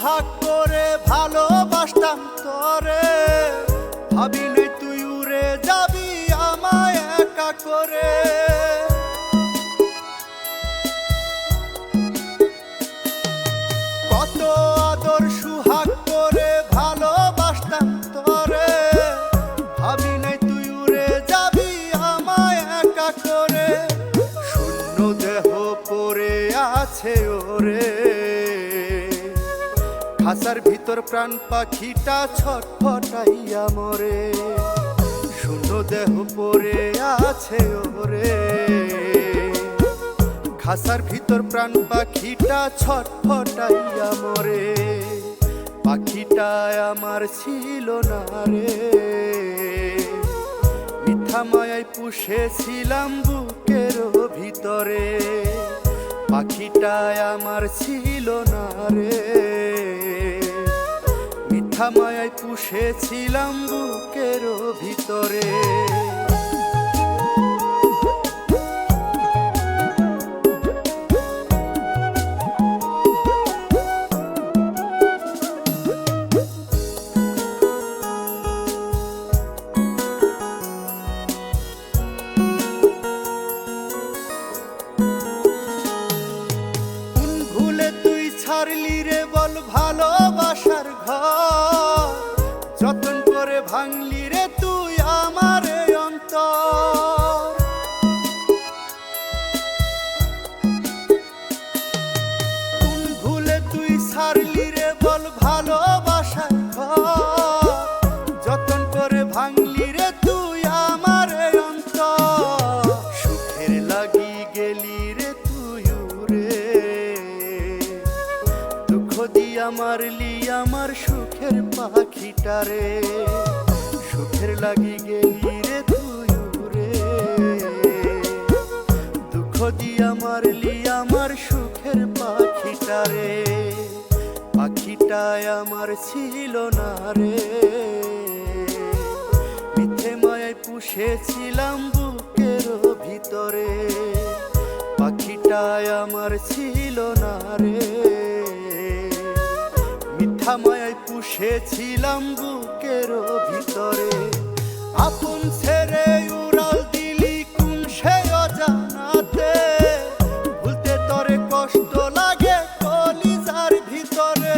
সুহাগ করে ভালোবাসতাম তরে। ভাবি নাই তুই উড়ে যাবি আমায় একা করে। কত আদর সুহাগ করে ভালোবাসতাম তরে। ভাবি নাই তুই উড়ে যাবি আমায় একা করে। শূন্য দেহ পড়ে আছে ওরে। খাসার ভিতর প্রাণ পাখিটা ছটফটাইয়া মরে। শূন্য দেহ পড়ে আছে ওরে। খাসার ভিতর প্রাণ পাখিটা ছটফটাইয়া মরে। পাখিটা আমার ছিল না রে। মিথ্যা মায়ায় পুষেছিলাম বুকের ভিতরে। পাখিটা আমার ছিল না রে। মিথ্যা মায়ায় পুষেছিলাম বুকের ভিতরে। কোন ভুলে তুই ছাড়লি রে বল ভালোবাসার ঘর যতন করে ভাঙলি দিয়া মারলি আমার সুখের পাখিটারে সুখের লাগি গেলি রে তুই রে দুঃখ দিয়া মারলি আমার সুখের পাখিটারে পাখিটায় আমার ছিল না রে। মিথ্যে মায়ায় পুষেছিলাম বুকের ভিতরে, পাখিটায় আমার ছিল না রে। মিথ্যাময় পুষেছিলাম বুকের ভিতরে। আপন ছেড়ে উড়াল দিলি কুম সে অজানাতে ভুলতে তরে কষ্ট লাগে কলিজার ভিতরে।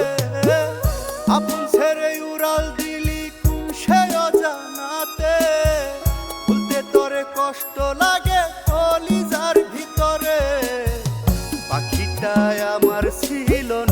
আপন ছেড়ে উড়াল দিলি কুম সে অজানাতে ভুলতে তরে কষ্ট লাগে কলিজার ভিতরে। পাখিটায় আমার ছিল না